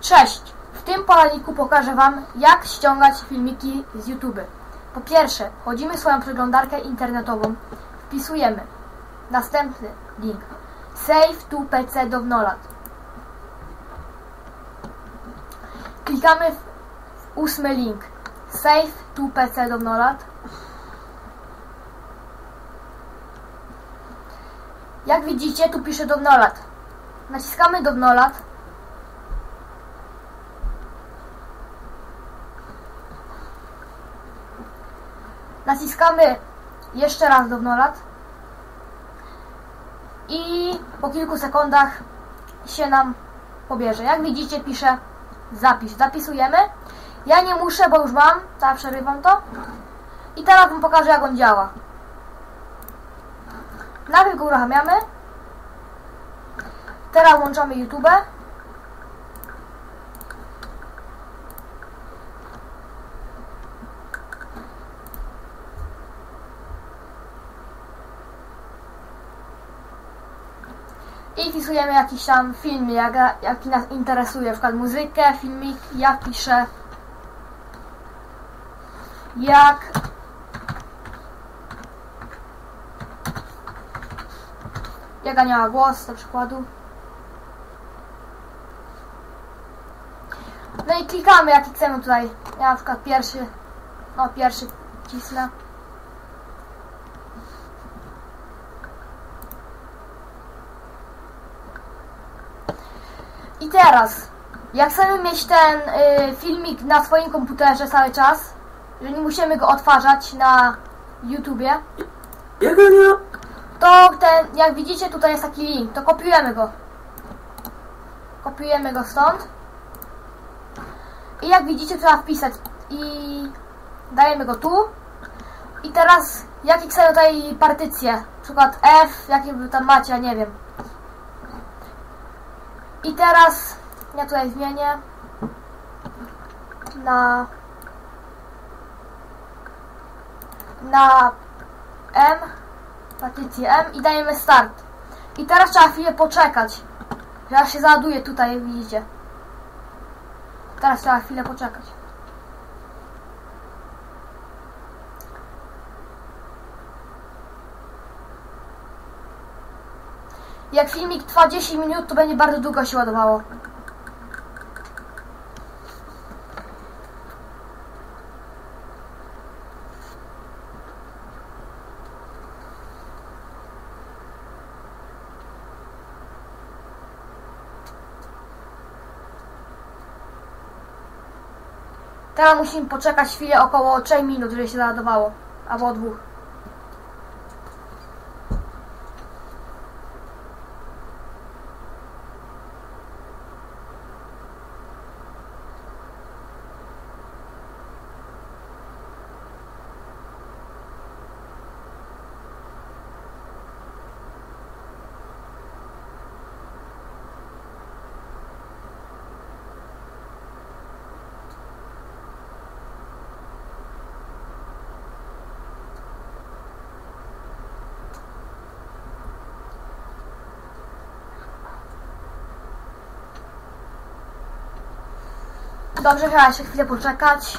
Cześć! W tym poradniku pokażę Wam, jak ściągać filmiki z YouTube. Po pierwsze, wchodzimy w swoją przeglądarkę internetową, wpisujemy następny link Save to PC Download. Klikamy w ósmy link Save to PC Download. Jak widzicie, tu pisze Download. Naciskamy Download. Naciskamy jeszcze raz Download. I po kilku sekundach się nam pobierze. Jak widzicie, pisze zapisz. Zapisujemy. Ja nie muszę, bo już mam, tak przerywam to. I teraz Wam pokażę, jak on działa. Najpierw go uruchamiamy. Teraz włączamy YouTube. I wpisujemy jakiś tam film, jak, jaki nas interesuje, na przykład muzykę, filmik, ja piszę jak jaka miała głos do przykładu. No i klikamy jaki chcemy tutaj. Ja na przykład pierwszy, no pierwszy cisnę. Teraz, jak chcemy mieć ten y, filmik na swoim komputerze cały czas, że nie musimy go odtwarzać na YouTubie, Jak nie to ten, jak widzicie, tutaj jest taki link, to kopiujemy go. Kopiujemy go stąd. I jak widzicie, trzeba wpisać i dajemy go tu. I teraz, jakie chcemy tutaj partycje, przykład F, jakie wy tam macie, ja nie wiem. I teraz, ja tutaj zmienię na na M partycję M i dajemy start. I teraz trzeba chwilę poczekać. aż się załaduje tutaj, widzicie. Teraz trzeba chwilę poczekać. Jak filmik trwa 10 minut, to będzie bardzo długo się ładowało. Teraz musimy poczekać chwilę około 3 minut, żeby się załadowało. Albo dwóch. Dobrze, trzeba się chwilę poczekać.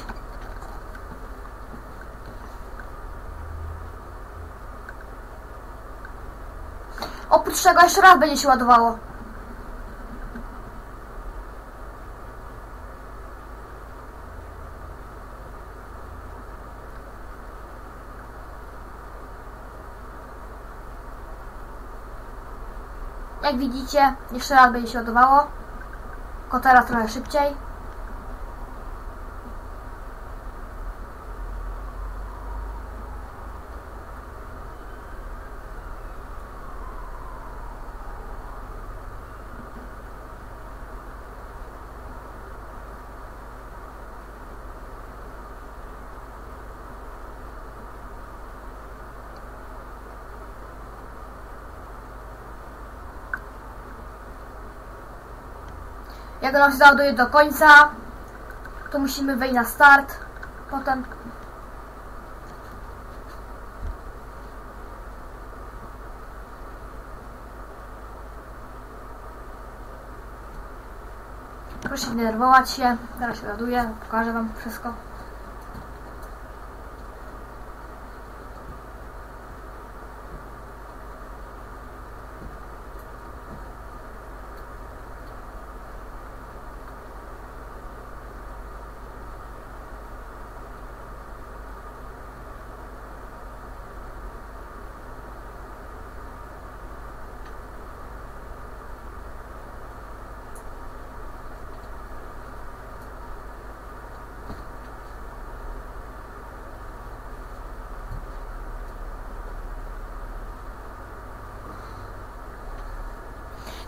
Oprócz tego jeszcze raz będzie się ładowało. Jak widzicie, jeszcze raz będzie się ładowało. Tylko teraz trochę szybciej. Jak nam się załaduje do końca, to musimy wejść na start. Potem proszę nie denerwować się. Zaraz się ładuję, pokażę wam wszystko.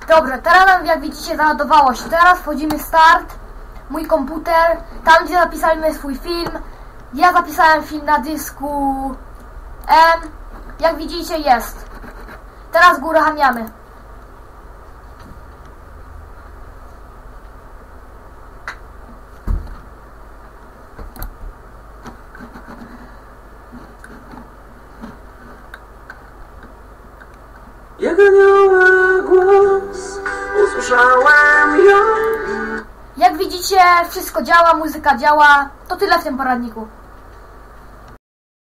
Dobrze, teraz jak widzicie załadowało się. Teraz wchodzimy start. Mój komputer, tam gdzie zapisaliśmy swój film. Ja zapisałem film na dysku M. Jak widzicie jest. Teraz go uruchamiamy. Jak usłyszałem ją Jak widzicie wszystko działa, muzyka działa. To tyle w tym poradniku.